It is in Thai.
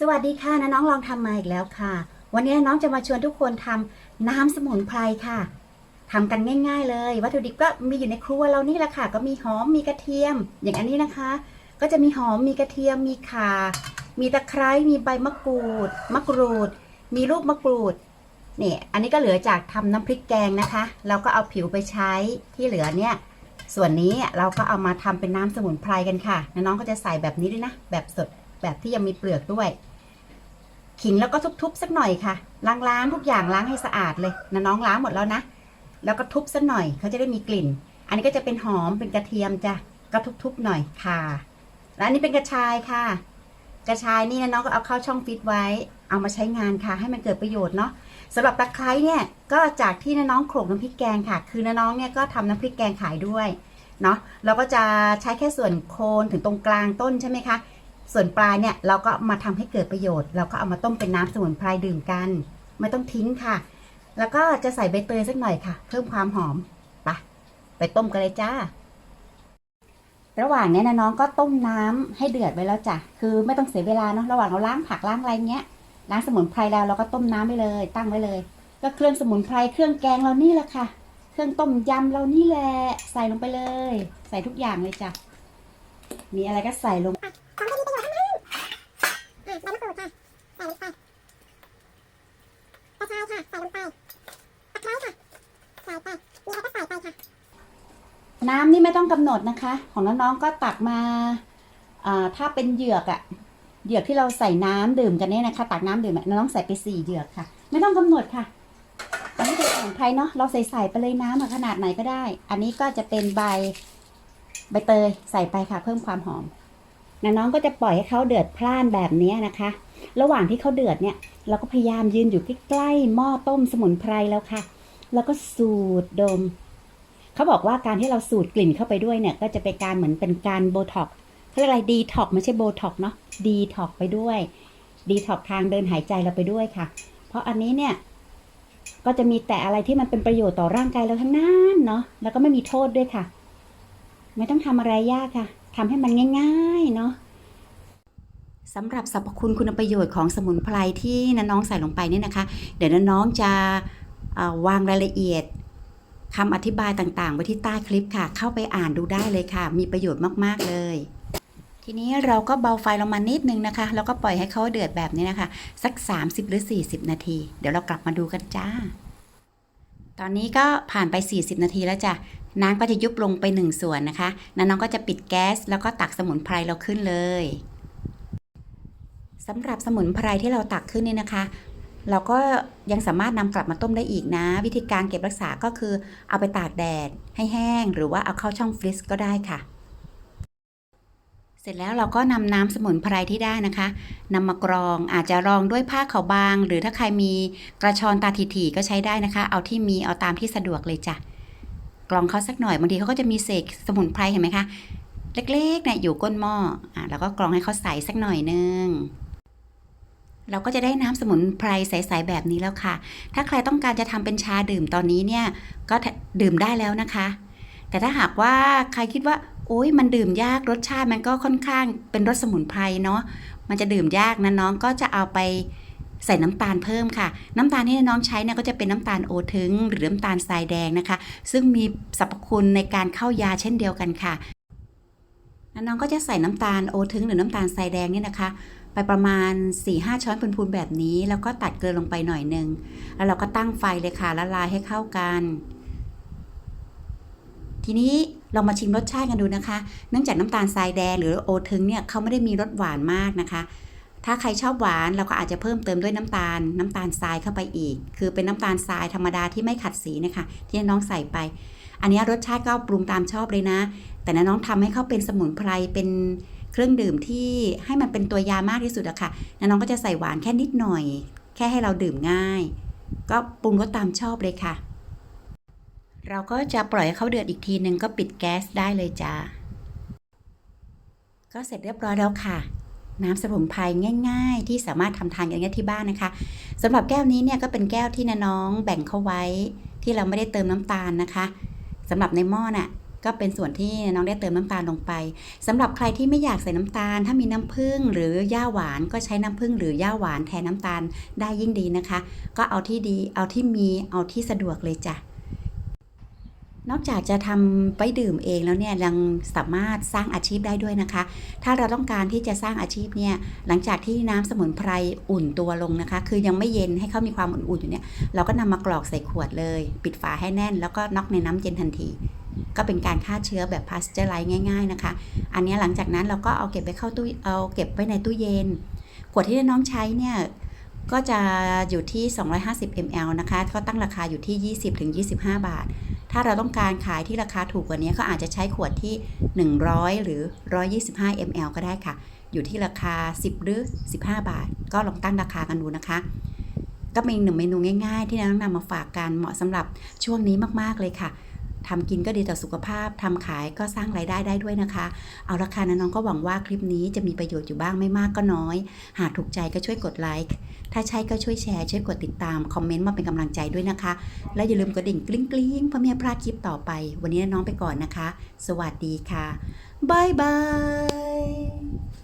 สวัสดีค่ะนะน้องลองทำมาอีกแล้วค่ะ วันนี้น้องจะมาชวนทุกคนทำน้ำสมุนไพรค่ะทำกันง่าย ๆ เลย วัตถุดิบก็มีอยู่ในครัวเรานี่แหละค่ะ ก็มีหอมมีกระเทียม อย่างอันนี้นะคะ ก็จะมีหอมมีกระเทียม มีข่า มีตะไคร้มีใบมะกรูด มะกรูด มีลูกมะกรูดเนี่ยอันนี้ก็เหลือจากทำน้ำพริกแกงนะคะ เราก็เอาผิวไปใช้ที่เหลือเนี่ยส่วนนี้เราก็เอามาทำเป็นน้ำสมุนไพรกันค่ะน้องก็จะใส่แบบนี้ด้วยนะ แบบสด แบบที่ยังมีเปลือกด้วย ขิงแล้วก็ทุบๆสักหน่อยค่ะล้างๆทุกอย่างล้างให้สะอาดเลยนะน้องล้างหมดแล้วนะแล้วก็ทุบสักหน่อยเขาจะได้มีกลิ่น อันนี้ก็จะเป็นหอมเป็นกระเทียมจ้ะก็ทุบๆหน่อยค่ะ แล้วอันนี้เป็นกระชายค่ะ กระชายนี่นะน้องก็เอาเข้าช่องฟิตไว้ เอามาใช้งานค่ะ ให้มันเกิดประโยชน์เนาะสำหรับตะไคร้เนี่ยก็จากที่น้องโขลกน้ำพริกแกงค่ะ คือน้องเนี่ยก็ทำน้ำพริกแกงขายด้วยเนาะเราก็จะใช้แค่ส่วนโคนถึงตรงกลางต้นใช่ไหมคะ ส่วนปลายเนี่ยเราก็มาทำให้เกิดประโยชน์ เราก็เอามาต้มเป็นน้ำสมุนไพรดื่มกัน ไม่ต้องทิ้งค่ะ แล้วก็จะใส่ใบเตยสักหน่อยค่ะ เพิ่มความหอมไปไปต้มกันเลยจ้า ระหว่างเนี้ยนะน้องก็ต้มน้ำให้เดือดไว้แล้วจ้ะ คือไม่ต้องเสียเวลาเนาะ ระหว่างเราล้างผักล้างอะไรเงี้ย ล้างสมุนไพรแล้วเราก็ต้มน้ำไปเลย ตั้งไว้เลย ก็เครื่องสมุนไพรเครื่องแกงเรานี่แหละค่ะ เครื่องต้มยำเรานี่แหละ ใส่ลงไปเลย ใส่ทุกอย่างเลยจ้ะ มีอะไรก็ใส่ลง ของที่มีประโยชน์ทั้งนั้นอะใบมะกรูดค่ะ ใส่ลงไปกระชายค่ะ ใส่ลงไปตะไคร้ค่ะ ใส่ไป มีอะไรก็ใส่ไปค่ะ น้ำนี่ไม่ต้องกำหนดนะคะ ของน้องๆก็ตักมาถ้าเป็นเหยือกอะเหยือกที่เราใส่น้ำดื่มกันเนี่ยนะคะ ตักน้ำดื่มน้องใส่ไปสี่เหยือกค่ะ ไม่ต้องกำหนดค่ะอันนี้เป็นสมุนไพรเนาะเราใส่ใส่ไปเลยน้ำขนาดไหนก็ได้ อันนี้ก็จะเป็นใบใบเตยใส่ไปค่ะ เพิ่มความหอมน,น้องก็จะปล่อยให้เขาเดือดพล่านแบบนี้นะคะ ระหว่างที่เขาเดือดเนี่ย เราก็พยายามยืนอยู่ใกล้ๆหม้อต้มสมุนไพรแล้วค่ะ แล้วก็สูดดม เขาบอกว่าการที่เราสูดกลิ่นเข้าไปด้วยเนี่ยก็จะเป็นการเหมือนเป็นการโบท็อกเขาเรียกอะไรดีท็อกไม่ใช่โบท็อกเนาะดีท็อกไปด้วยดีท็อกทางเดินหายใจเราไปด้วยค่ะ เพราะอันนี้เนี่ยก็จะมีแต่อะไรที่มันเป็นประโยชน์ต่อร่างกายเราทั้งนั้นเนาะแล้วก็ไม่มีโทษด้วยค่ะ ไม่ต้องทำอะไรยากค่ะทำให้มันง่ายๆเนาะสำหรับสรรพคุณคุณประโยชน์ของสมุนไพรที่น้องๆใส่ลงไปเนี่ยนะคะ เดี๋ยวน้องๆจะวางรายละเอียด คำอธิบายต่างๆ ไว้ที่ใต้คลิปค่ะ เข้าไปอ่านดูได้เลยค่ะ มีประโยชน์มากๆเลย ทีนี้เราก็เบาไฟลงมานิดนึงนะคะ แล้วก็ปล่อยให้เขาเดือดแบบนี้นะคะ สัก 30 หรือ 40 นาที เดี๋ยวเรากลับมาดูกันจ้า ตอนนี้ก็ผ่านไป 40 นาทีแล้วจ้ะน้ำก็จะยุบลงไป1ส่วนนะคะน้องก็จะปิดแก๊ส แล้วก็ตักสมุนไพรเราขึ้นเลยสำหรับสมุนไพรที่เราตักขึ้นนี่นะคะ เราก็ยังสามารถนำกลับมาต้มได้อีกนะ วิธีการเก็บรักษาก็คือเอาไปตากแดดให้แห้ง หรือว่าเอาเข้าช่องฟรีซก็ได้ค่ะ เสร็จแล้วเราก็นำน้ำสมุนไพรที่ได้นะคะนำมากรองอาจจะรองด้วยผ้าขาวบาง หรือถ้าใครมีกระชอนตาถี่ๆก็ใช้ได้นะคะ เอาที่มีเอาตามที่สะดวกเลยจ้ะกรองเขาสักหน่อยบางทีเขาก็จะมีเศษสมุนไพรเห็นไหมคะเล็กๆเนี่ยอยู่ก้นหม้ออะแล้วก็กรองให้เขาใสสักหน่อยนึง เราก็จะได้น้ำสมุนไพรใสๆแบบนี้แล้วค่ะ ถ้าใครต้องการจะทำเป็นชาดื่มตอนนี้เนี่ยก็ดื่มได้แล้วนะคะ แต่ถ้าหากว่าใครคิดว่าโอ๊ยมันดื่มยากรสชาติมันก็ค่อนข้างเป็นรสสมุนไพรเนาะ มันจะดื่มยากนะน้องก็จะเอาไปใส่น้ำตาลเพิ่มค่ะ น้ำตาลที่น้องใช้เนี่ยก็จะเป็นน้ำตาลโอทึงหรือน้ำตาลทรายแดงนะคะ ซึ่งมีสรรพคุณในการเข้ายาเช่นเดียวกันค่ะน้องก็จะใส่น้ำตาลโอทึงหรือน้ำตาลทรายแดงเนี่ยนะคะ ไปประมาณ 4-5 ช้อนพูนๆแบบนี้ แล้วก็ตัดเกลือลงไปหน่อยหนึง แล้วเราก็ตั้งไฟเลยค่ะละลายให้เข้ากัน ทีนี้เรามาชิมรสชาติกันดูนะคะ เนื่องจากน้ำตาลทรายแดงหรือโอทึงเนี่ยเขาไม่ได้มีรสหวานมากนะคะ ถ้าใครชอบหวานเราก็อาจจะเพิ่มเติมด้วยน้ำตาล น้ำตาลทรายเข้าไปอีก คือเป็นน้ำตาลทรายธรรมดาที่ไม่ขัดสีนะคะ ที่น้องใส่ไป อันนี้รสชาติก็ปรุงตามชอบเลยนะ แต่น้องทำให้เขาเป็นสมุนไพรเป็น เครื่องดื่มที่ให้มันเป็นตัวยามากที่สุดอะค่ะน้องก็จะใส่หวานแค่นิดหน่อย แค่ให้เราดื่มง่าย ก็ปรุงรสตามชอบเลยค่ะ เราก็จะปล่อยให้เขาเดือดอีกทีหนึ่งก็ปิดแก๊สได้เลยจ้าก็เสร็จเรียบร้อยแล้วค่ะ น้ำสมุนไพรง่าย ๆ ที่สามารถทำทานกันได้ที่บ้านนะคะสำหรับแก้วนี้เนี่ยก็เป็นแก้วที่น้องแบ่งเข้าไว้ ที่เราไม่ได้เติมน้ำตาลนะคะสำหรับในหม้อน่ะ ก็เป็นส่วนที่น้องได้เติมน้ำตาลลงไปสำหรับใครที่ไม่อยากใส่น้ำตาล ถ้ามีน้ำผึ้งหรือย่าหวานก็ใช้น้ำผึ้งหรือย่าหวานแทนน้ำตาลได้ยิ่งดีนะคะ ก็เอาที่ดีเอาที่มีเอาที่สะดวกเลยจ้ะนอกจากจะทำไปดื่มเองแล้วเนี่ยยังสามารถสร้างอาชีพได้ด้วยนะคะ ถ้าเราต้องการที่จะสร้างอาชีพเนี่ยหลังจากที่น้ำสมุนไพรอุ่นตัวลงนะคะ คือยังไม่เย็นให้เขามีความอุ่นๆอยู่เนี่ยเราก็นำมากรอกใส่ขวดเลย ปิดฝาให้แน่น แล้วก็น็อกในน้ำเย็นทันที ก็เป็นการฆ่าเชื้อแบบพาสเจอร์ไลท์ง่าย ๆนะคะ อันนี้หลังจากนั้นเราก็เอาเก็บไว้เข้าตู้เอาเก็บไว้ในตู้เย็น ขวดที่น้องใช้เนี่ยก็จะอยู่ที่ 250 ml นะคะก็ตั้งราคาอยู่ที่ 20-25 บาท ถ้าเราต้องการขายที่ราคาถูกกว่านี้ก็อาจจะใช้ขวดที่ 100 หรือ 125 ml ก็ได้ค่ะ อยู่ที่ราคา 10 หรือ 15 บาท ก็ลองตั้งราคากันดูนะคะ ก็เป็นหนึ่งเมนูง่ายๆ ที่น้องนำมาฝากกันเหมาะสำหรับช่วงนี้มากๆเลยค่ะ ทำกินก็ดีต่อสุขภาพทำขายก็สร้างรายได้ได้ด้วยนะคะ เอาละค่ะนะน้องก็หวังว่าคลิปนี้จะมีประโยชน์อยู่บ้างไม่มากก็น้อย หากถูกใจก็ช่วยกดไลค์ถ้าใช่ก็ช่วยแชร์ช่วยกดติดตามคอมเมนต์มาเป็นกำลังใจด้วยนะคะ และอย่าลืมกระดิ่งกลิ้งกลิ้งๆเพื่อไม่ให้พลาดคลิปต่อไป วันนี้น้องไปก่อนนะคะ สวัสดีค่ะบายบาย